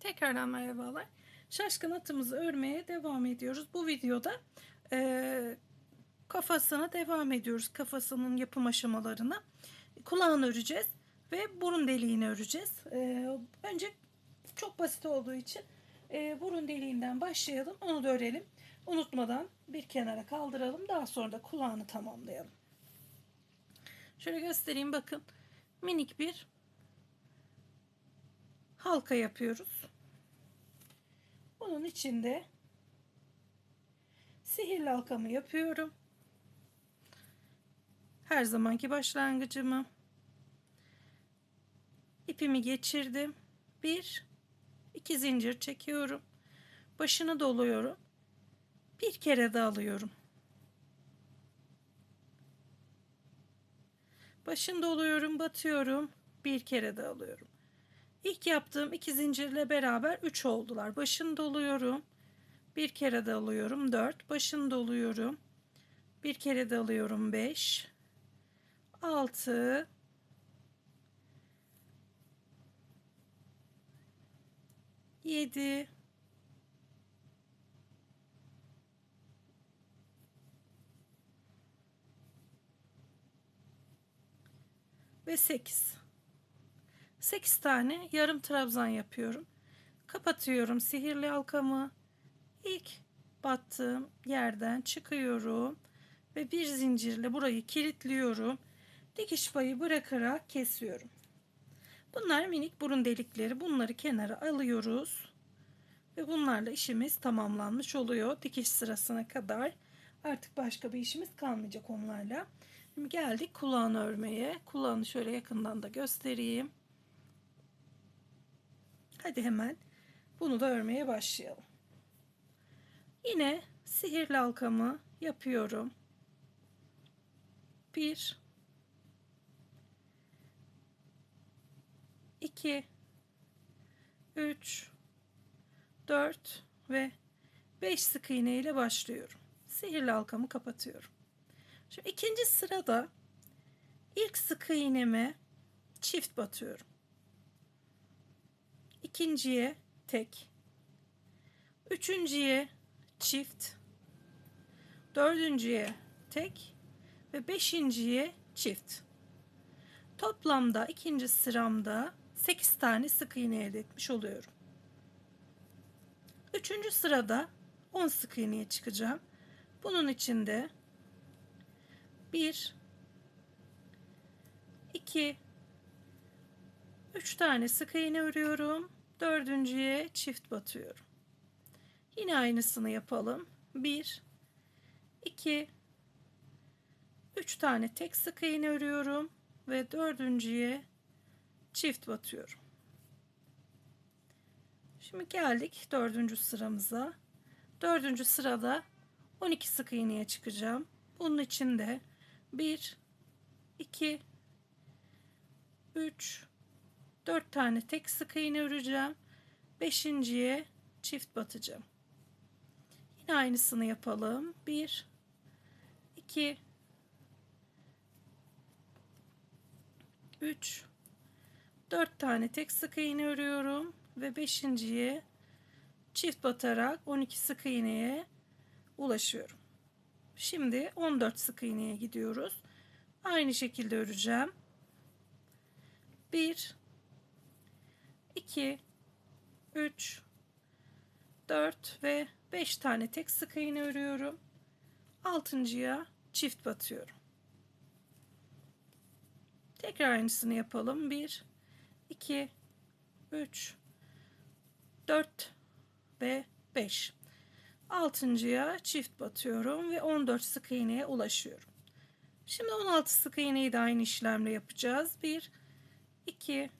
Tekrardan merhabalar. Şaşkın atımızı örmeye devam ediyoruz. Bu videoda e, kafasına devam ediyoruz. Kafasının yapım aşamalarına. Kulağını öreceğiz ve burun deliğini öreceğiz. E, önce çok basit olduğu için e, burun deliğinden başlayalım. Onu da örelim. Unutmadan bir kenara kaldıralım. Daha sonra da kulağını tamamlayalım. Şöyle göstereyim bakın. Minik bir halka yapıyoruz. Bunun içinde sihirli halkamı yapıyorum. Her zamanki başlangıcımı ipimi geçirdim. Bir, iki zincir çekiyorum. Başını doluyorum. Bir kere de alıyorum. Başını doluyorum, batıyorum. Bir kere de alıyorum. İlk yaptığım iki zincirle beraber 3 oldular. Başını doluyorum. Bir kere de alıyorum 4. Başını doluyorum. Bir kere de alıyorum 5. 6 7 ve 8 8 tane yarım trabzan yapıyorum. Kapatıyorum sihirli halkamı. İlk battığım yerden çıkıyorum ve bir zincirle burayı kilitliyorum. Dikiş payı bırakarak kesiyorum. Bunlar minik burun delikleri. Bunları kenara alıyoruz. Ve bunlarla işimiz tamamlanmış oluyor. Dikiş sırasına kadar. Artık başka bir işimiz kalmayacak onlarla. Şimdi geldik kulağını örmeye. Kulağını şöyle yakından da göstereyim. Hadi hemen bunu da örmeye başlayalım. Yine sihirli halkamı yapıyorum. Bir, iki, üç, dört ve beş sık iğne ile başlıyorum. Sihirli halkamı kapatıyorum. Şimdi ikinci sırada ilk sık iğneme çift batıyorum ikinciye tek, üçüncüye çift, dördüncüye tek ve beşinciye çift. Toplamda ikinci sıramda 8 tane sık iğne elde etmiş oluyorum. Üçüncü sırada 10 sık iğneye çıkacağım. Bunun içinde 1 2 3 tane sık iğne örüyorum. Dördüncüye çift batıyorum. Yine aynısını yapalım. 1 2 3 tane tek sık iğne örüyorum ve dördüncüye çift batıyorum. Şimdi geldik dördüncü sıramıza. Dördüncü sırada 12 sık iğneye çıkacağım. Bunun için de 1 2 3 4 tane tek sık iğne öreceğim. Beşinciye çift batacağım. Yine aynısını yapalım. 1 2 3 4 tane tek sık iğne örüyorum ve beşinciye çift batarak 12 sık iğneye ulaşıyorum. Şimdi 14 sık iğneye gidiyoruz. Aynı şekilde öreceğim. 1 2 3 4 ve 5 tane tek sık iğne örüyorum. Altıncıya çift batıyorum. Tekrar aynısını yapalım. 1 2 3 4 ve 5. Altıncıya çift batıyorum ve 14 sık iğneye ulaşıyorum. Şimdi 16 sık iğneyi de aynı işlemle yapacağız. 1 2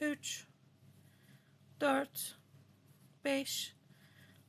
3 4 5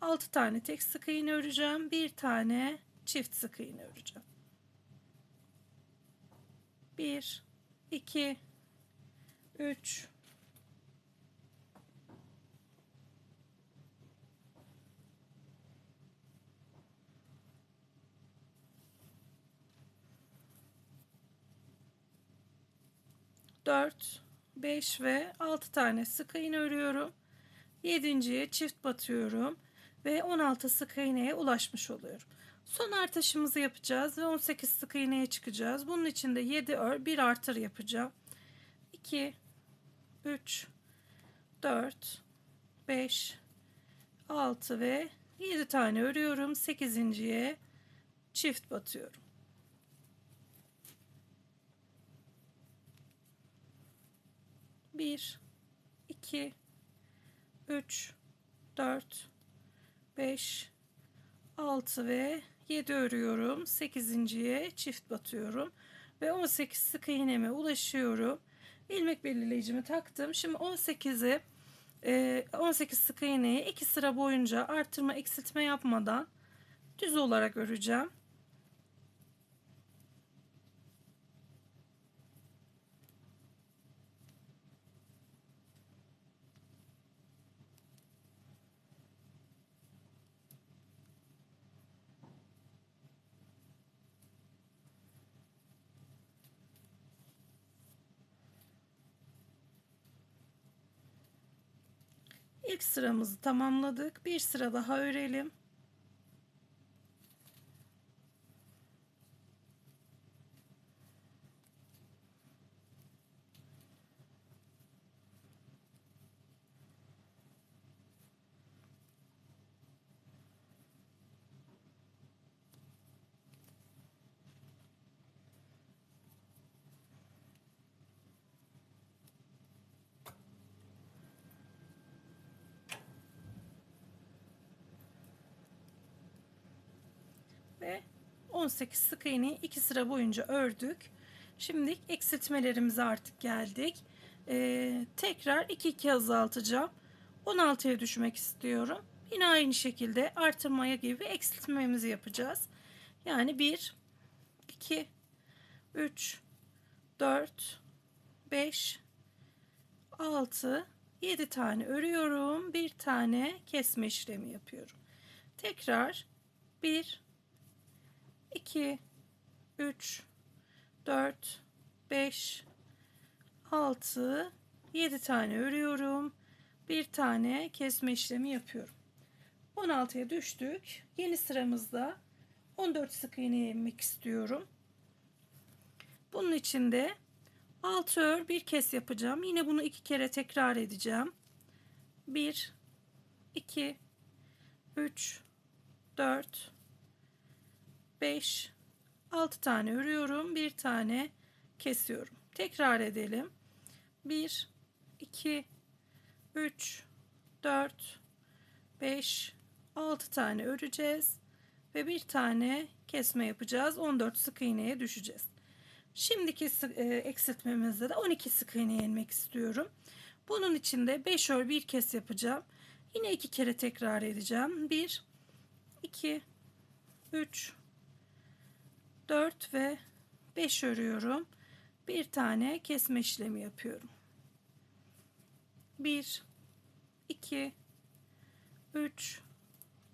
6 tane tek sık iğne öreceğim. Bir tane çift sık iğne öreceğim. 1 2 3 4 5 ve 6 tane sık iğne örüyorum. Yedinciye çift batıyorum ve 16 sık iğneye ulaşmış oluyorum. Son artışımızı yapacağız ve 18 sık iğneye çıkacağız. Bunun için de 7 ör 1 artır yapacağım. 2 3 4 5 6 ve 7 tane örüyorum. 8.ye çift batıyorum. Bir, iki, üç, dört, beş, altı ve yedi örüyorum. Sekizinciye çift batıyorum ve 18 sık iğneme ulaşıyorum. İlmek belirleyicimi taktım. Şimdi 18'i 18 sık iğneyi 2 sıra boyunca artırma eksiltme yapmadan düz olarak öreceğim. İlk sıramızı tamamladık. Bir sıra daha örelim. Ve 18 sık iğneyi 2 sıra boyunca ördük. Şimdi eksiltmelerimize artık geldik. Ee, tekrar 2 2 azaltacağım. 16'ya düşmek istiyorum. Yine aynı şekilde artırmaya gibi eksiltmemizi yapacağız. Yani 1 2 3 4 5 6 7 tane örüyorum. Bir tane kesme işlemi yapıyorum. Tekrar 1 2 3 4 5 6 7 tane örüyorum. Bir tane kesme işlemi yapıyorum. 16'ya düştük. Yeni sıramızda 14 sık iğne inmek istiyorum. Bunun için de 6 ör bir kez yapacağım. Yine bunu iki kere tekrar edeceğim. 1 2 3 4 5 6 tane örüyorum. Bir tane kesiyorum. Tekrar edelim. 1 2 3 4 5 6 tane öreceğiz ve bir tane kesme yapacağız. 14 sık iğneye düşeceğiz. Şimdiki e, eksiltmemizde de 12 sık iğne inmek istiyorum. Bunun için de 5 ör bir kes yapacağım. Yine iki kere tekrar edeceğim. 1 2 3 4 ve 5 örüyorum. Bir tane kesme işlemi yapıyorum. 1 2 3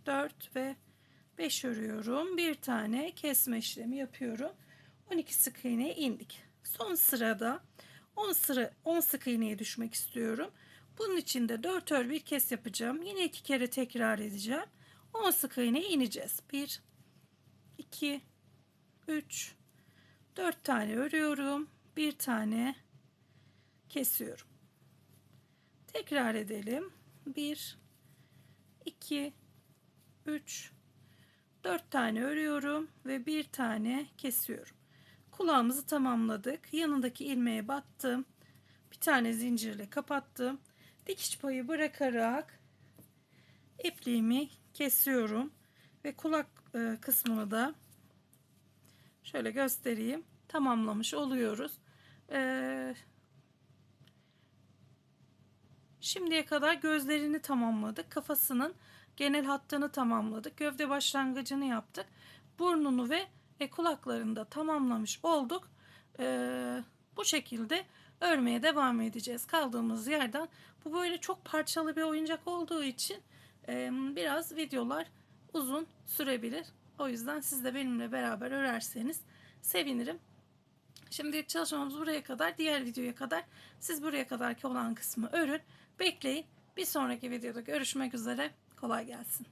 4 ve 5 örüyorum. Bir tane kesme işlemi yapıyorum. 12 sık iğneye indik. Son sırada 10 sıra 10 sık iğneye düşmek istiyorum. Bunun için de 4 ör bir kes yapacağım. Yine iki kere tekrar edeceğim. 10 sık iğneye ineceğiz. 1 2 3 4 tane örüyorum. Bir tane kesiyorum. Tekrar edelim. 1 2 3 4 tane örüyorum ve bir tane kesiyorum. Kulağımızı tamamladık. Yanındaki ilmeğe battım. Bir tane zincirle kapattım. Dikiş payı bırakarak ipliğimi kesiyorum ve kulak e, kısmını da şöyle göstereyim. Tamamlamış oluyoruz. Ee, şimdiye kadar gözlerini tamamladık. Kafasının genel hattını tamamladık. Gövde başlangıcını yaptık. Burnunu ve e, kulaklarını da tamamlamış olduk. Ee, bu şekilde örmeye devam edeceğiz. Kaldığımız yerden bu böyle çok parçalı bir oyuncak olduğu için e, biraz videolar uzun sürebilir. O yüzden siz de benimle beraber örerseniz sevinirim. Şimdi çalışmamız buraya kadar. Diğer videoya kadar siz buraya kadarki olan kısmı örün. Bekleyin. Bir sonraki videoda görüşmek üzere. Kolay gelsin.